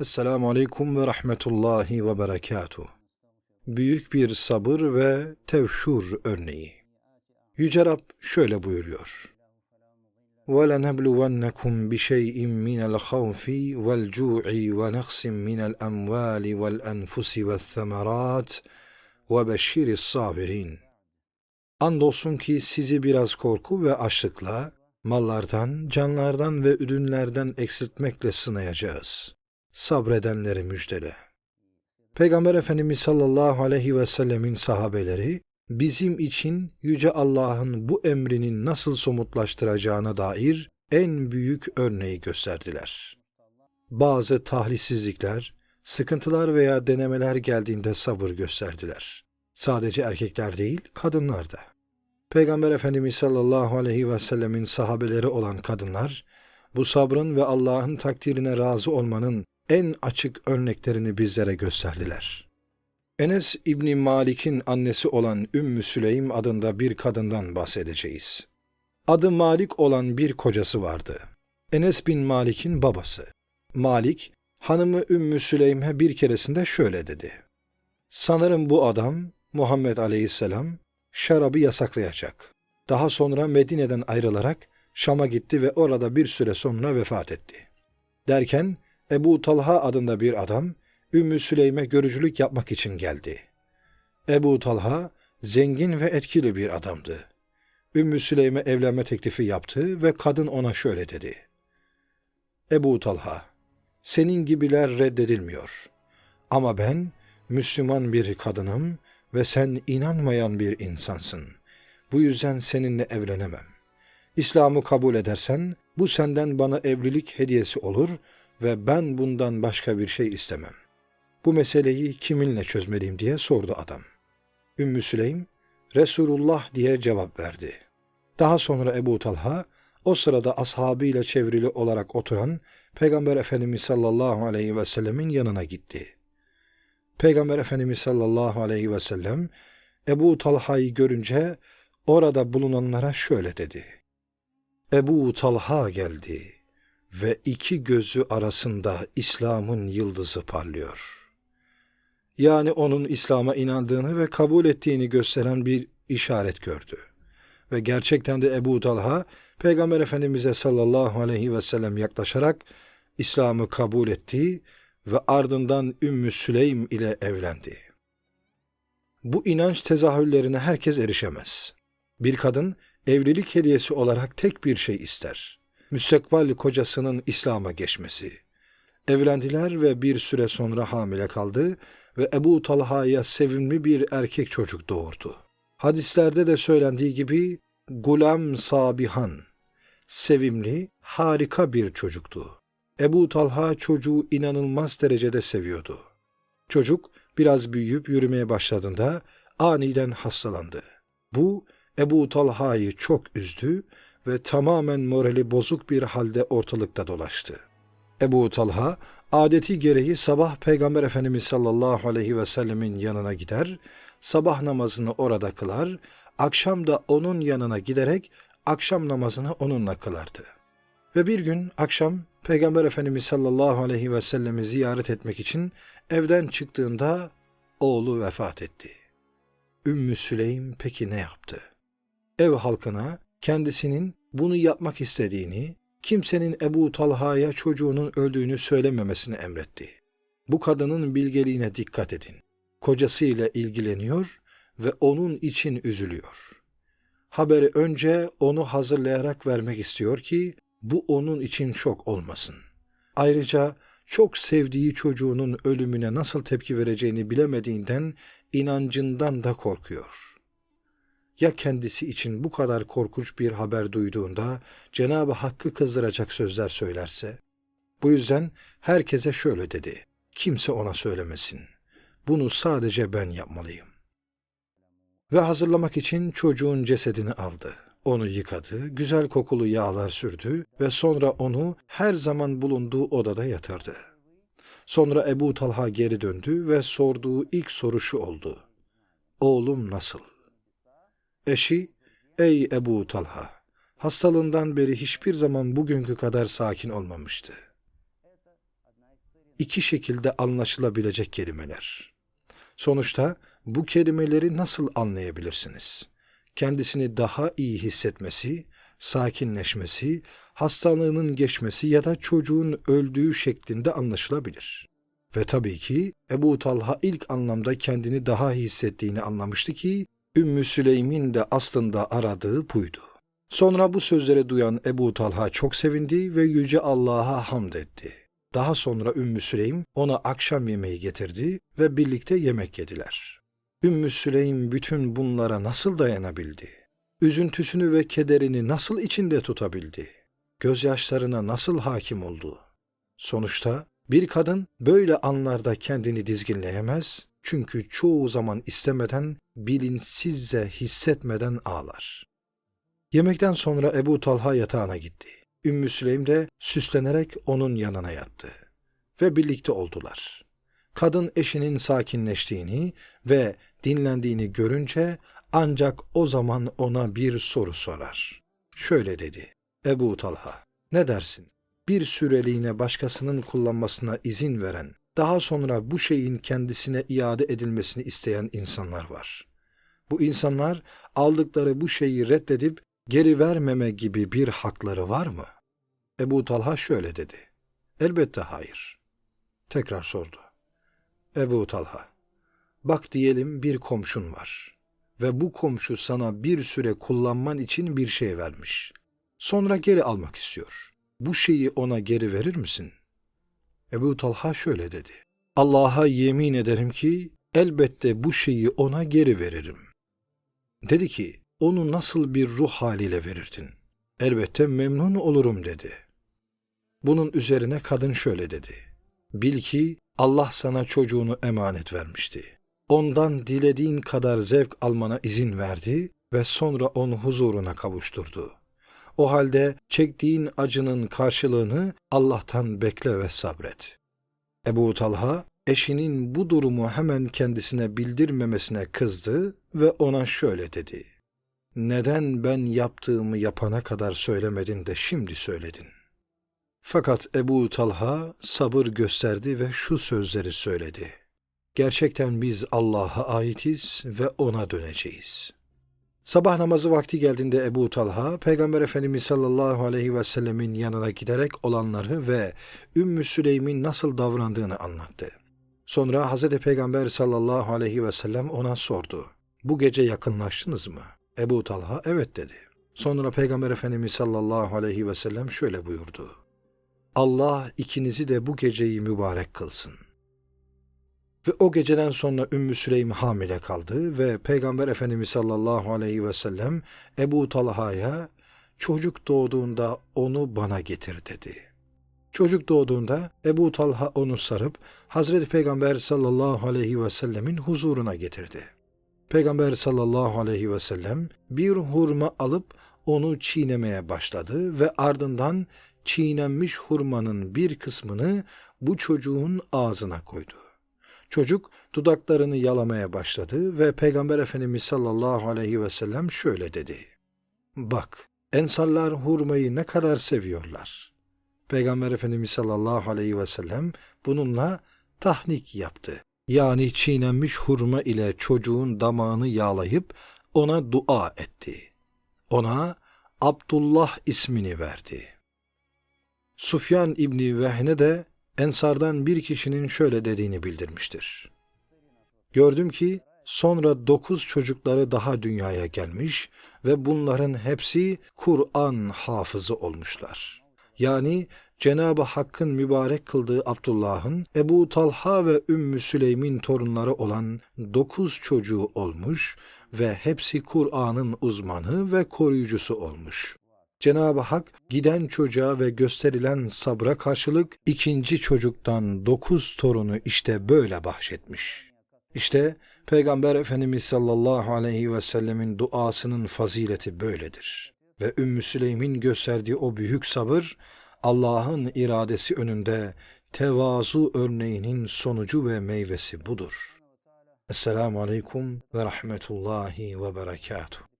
Esselamu Aleyküm ve Rahmetullahi ve Berekatuh. Büyük bir sabır ve tevşur örneği. Yüce Rab şöyle buyuruyor. وَلَنَبْلُوَنَّكُمْ بِشَيْءٍ مِّنَ الْخَوْفِ وَالْجُوعِ وَنَقْصٍ مِّنَ الْأَمْوَالِ وَالْأَنْفُسِ وَالثَّمَرَاتِ وَبَشِّرِ الصَّابِرِينَ Andolsun ki sizi biraz korku ve açlıkla, mallardan, canlardan ve ürünlerden eksiltmekle sınayacağız. Sabredenleri müjdele. Peygamber Efendimiz sallallahu aleyhi ve sellemin sahabeleri, bizim için Yüce Allah'ın bu emrinin nasıl somutlaştıracağına dair en büyük örneği gösterdiler. Bazı tahlissizlikler, sıkıntılar veya denemeler geldiğinde sabır gösterdiler. Sadece erkekler değil, kadınlar da. Peygamber Efendimiz sallallahu aleyhi ve sellemin sahabeleri olan kadınlar, bu sabrın ve Allah'ın takdirine razı olmanın en açık örneklerini bizlere gösterdiler. Enes İbni Malik'in annesi olan Ümmü Süleym adında bir kadından bahsedeceğiz. Adı Malik olan bir kocası vardı. Enes bin Malik'in babası. Malik, hanımı Ümmü Süleym'e bir keresinde şöyle dedi. Sanırım bu adam, Muhammed aleyhisselam, şarabı yasaklayacak. Daha sonra Medine'den ayrılarak Şam'a gitti ve orada bir süre sonra vefat etti. Derken Ebu Talha adında bir adam Ümmü Süleym'e görücülük yapmak için geldi. Ebu Talha zengin ve etkili bir adamdı. Ümmü Süleym'e evlenme teklifi yaptı ve kadın ona şöyle dedi. Ebu Talha, senin gibiler reddedilmiyor. Ama ben Müslüman bir kadınım ve sen inanmayan bir insansın. Bu yüzden seninle evlenemem. İslam'ı kabul edersen bu senden bana evlilik hediyesi olur ve ben bundan başka bir şey istemem. Bu meseleyi kiminle çözmeliyim diye sordu adam. Ümmü Süleym, Resulullah diye cevap verdi. Daha sonra Ebu Talha, o sırada ashabıyla çevrili olarak oturan Peygamber Efendimiz sallallahu aleyhi ve sellemin yanına gitti. Peygamber Efendimiz sallallahu aleyhi ve sellem Ebu Talha'yı görünce orada bulunanlara şöyle dedi. Ebu Talha geldi ve iki gözü arasında İslam'ın yıldızı parlıyor. Yani onun İslam'a inandığını ve kabul ettiğini gösteren bir işaret gördü. Ve gerçekten de Ebu Talha, Peygamber Efendimiz'e sallallahu aleyhi ve sellem yaklaşarak İslam'ı kabul etti ve ardından Ümmü Süleym ile evlendi. Bu inanç tezahürlerine herkes erişemez. Bir kadın evlilik hediyesi olarak tek bir şey ister. Müstakbal kocasının İslam'a geçmesi. Evlendiler ve bir süre sonra hamile kaldı ve Ebu Talha'ya sevimli bir erkek çocuk doğurdu. Hadislerde de söylendiği gibi Gulam Sabihan, sevimli, harika bir çocuktu. Ebu Talha çocuğu inanılmaz derecede seviyordu. Çocuk biraz büyüyüp yürümeye başladığında aniden hastalandı. Bu Ebu Talha'yı çok üzdü ve tamamen morali bozuk bir halde ortalıkta dolaştı. Ebu Talha adeti gereği sabah Peygamber Efendimiz sallallahu aleyhi ve sellemin yanına gider, sabah namazını orada kılar, akşam da onun yanına giderek akşam namazını onunla kılardı. Ve bir gün akşam Peygamber Efendimiz sallallahu aleyhi ve sellemi ziyaret etmek için evden çıktığında oğlu vefat etti. Ümmü Süleym peki ne yaptı? Ev halkına kendisinin bunu yapmak istediğini, kimsenin Ebu Talha'ya çocuğunun öldüğünü söylememesini emretti. Bu kadının bilgeliğine dikkat edin. Kocasıyla ilgileniyor ve onun için üzülüyor. Haberi önce onu hazırlayarak vermek istiyor ki bu onun için şok olmasın. Ayrıca çok sevdiği çocuğunun ölümüne nasıl tepki vereceğini bilemediğinden inancından da korkuyor. Ya kendisi için bu kadar korkunç bir haber duyduğunda Cenab-ı Hakk'ı kızdıracak sözler söylerse? Bu yüzden herkese şöyle dedi. Kimse ona söylemesin. Bunu sadece ben yapmalıyım. Ve hazırlamak için çocuğun cesedini aldı. Onu yıkadı, güzel kokulu yağlar sürdü ve sonra onu her zaman bulunduğu odada yatırdı. Sonra Ebu Talha geri döndü ve sorduğu ilk soru şu oldu. Oğlum nasıl? Eşi, ey Ebu Talha, hastalığından beri hiçbir zaman bugünkü kadar sakin olmamıştı. iki şekilde anlaşılabilecek kelimeler. Sonuçta bu kelimeleri nasıl anlayabilirsiniz? Kendisini daha iyi hissetmesi, sakinleşmesi, hastalığının geçmesi ya da çocuğun öldüğü şeklinde anlaşılabilir. Ve tabii ki Ebu Talha ilk anlamda kendini daha iyi hissettiğini anlamıştı ki Ümmü Süleym'in de aslında aradığı buydu. Sonra bu sözleri duyan Ebu Talha çok sevindi ve Yüce Allah'a hamd etti. Daha sonra Ümmü Süleym ona akşam yemeği getirdi ve birlikte yemek yediler. Ümmü Süleym bütün bunlara nasıl dayanabildi? Üzüntüsünü ve kederini nasıl içinde tutabildi? Gözyaşlarına nasıl hakim oldu? Sonuçta bir kadın böyle anlarda kendini dizginleyemez çünkü çoğu zaman istemeden, bilinçsizce hissetmeden ağlar. Yemekten sonra Ebu Talha yatağına gitti. Ümmü Süleym de süslenerek onun yanına yattı. Ve birlikte oldular. Kadın eşinin sakinleştiğini ve dinlendiğini görünce ancak o zaman ona bir soru sorar. Şöyle dedi. Ebu Talha, ne dersin? Bir süreliğine başkasının kullanmasına izin veren, daha sonra bu şeyin kendisine iade edilmesini isteyen insanlar var. Bu insanlar aldıkları bu şeyi reddedip geri vermeme gibi bir hakları var mı? Ebu Talha şöyle dedi. Elbette hayır. Tekrar sordu. Ebu Talha, bak diyelim bir komşun var ve bu komşu sana bir süre kullanman için bir şey vermiş. Sonra geri almak istiyor. Bu şeyi ona geri verir misin? Ebu Talha şöyle dedi. Allah'a yemin ederim ki elbette bu şeyi ona geri veririm. Dedi ki, onu nasıl bir ruh haliyle verirdin? Elbette memnun olurum dedi. Bunun üzerine kadın şöyle dedi. Bil ki Allah sana çocuğunu emanet vermişti. Ondan dilediğin kadar zevk almana izin verdi ve sonra onu huzuruna kavuşturdu. O halde çektiğin acının karşılığını Allah'tan bekle ve sabret. Ebu Talha, eşinin bu durumu hemen kendisine bildirmemesine kızdı ve ona şöyle dedi. Neden ben yaptığımı yapana kadar söylemedin de şimdi söyledin? Fakat Ebu Talha sabır gösterdi ve şu sözleri söyledi. Gerçekten biz Allah'a aitiz ve O'na döneceğiz. Sabah namazı vakti geldiğinde Ebu Talha, Peygamber Efendimiz sallallahu aleyhi ve sellemin yanına giderek olanları ve Ümmü Süleym'in nasıl davrandığını anlattı. Sonra Hz. Peygamber sallallahu aleyhi ve sellem ona sordu. Bu gece yakınlaştınız mı? Ebu Talha evet dedi. Sonra Peygamber Efendimiz sallallahu aleyhi ve sellem şöyle buyurdu. Allah ikinizi de bu geceyi mübarek kılsın. Ve o geceden sonra Ümmü Süleym hamile kaldı ve Peygamber Efendimiz sallallahu aleyhi ve sellem Ebu Talha'ya çocuk doğduğunda onu bana getir dedi. Çocuk doğduğunda Ebu Talha onu sarıp Hazreti Peygamber sallallahu aleyhi ve sellemin huzuruna getirdi. Peygamber sallallahu aleyhi ve sellem bir hurma alıp onu çiğnemeye başladı ve ardından çiğnenmiş hurmanın bir kısmını bu çocuğun ağzına koydu. Çocuk dudaklarını yalamaya başladı ve Peygamber Efendimiz sallallahu aleyhi ve sellem şöyle dedi. Bak, ensarlar hurmayı ne kadar seviyorlar. Peygamber Efendimiz sallallahu aleyhi ve sellem bununla tahnik yaptı. Yani çiğnenmiş hurma ile çocuğun damağını yağlayıp ona dua etti. Ona Abdullah ismini verdi. Sufyan İbni Vehne de Ensardan bir kişinin şöyle dediğini bildirmiştir. Gördüm ki sonra dokuz çocukları daha dünyaya gelmiş ve bunların hepsi Kur'an hafızı olmuşlar. Yani Cenab-ı Hakk'ın mübarek kıldığı Abdullah'ın Ebu Talha ve Ümmü Süleym'in torunları olan dokuz çocuğu olmuş ve hepsi Kur'an'ın uzmanı ve koruyucusu olmuş. Cenab-ı Hak giden çocuğa ve gösterilen sabra karşılık ikinci çocuktan dokuz torunu işte böyle bahşetmiş. İşte Peygamber Efendimiz sallallahu aleyhi ve sellemin duasının fazileti böyledir. Ve Ümmü Süleym'in gösterdiği o büyük sabır, Allah'ın iradesi önünde tevazu örneğinin sonucu ve meyvesi budur. Esselamu Aleyküm ve Rahmetullahi ve Berekatuhu.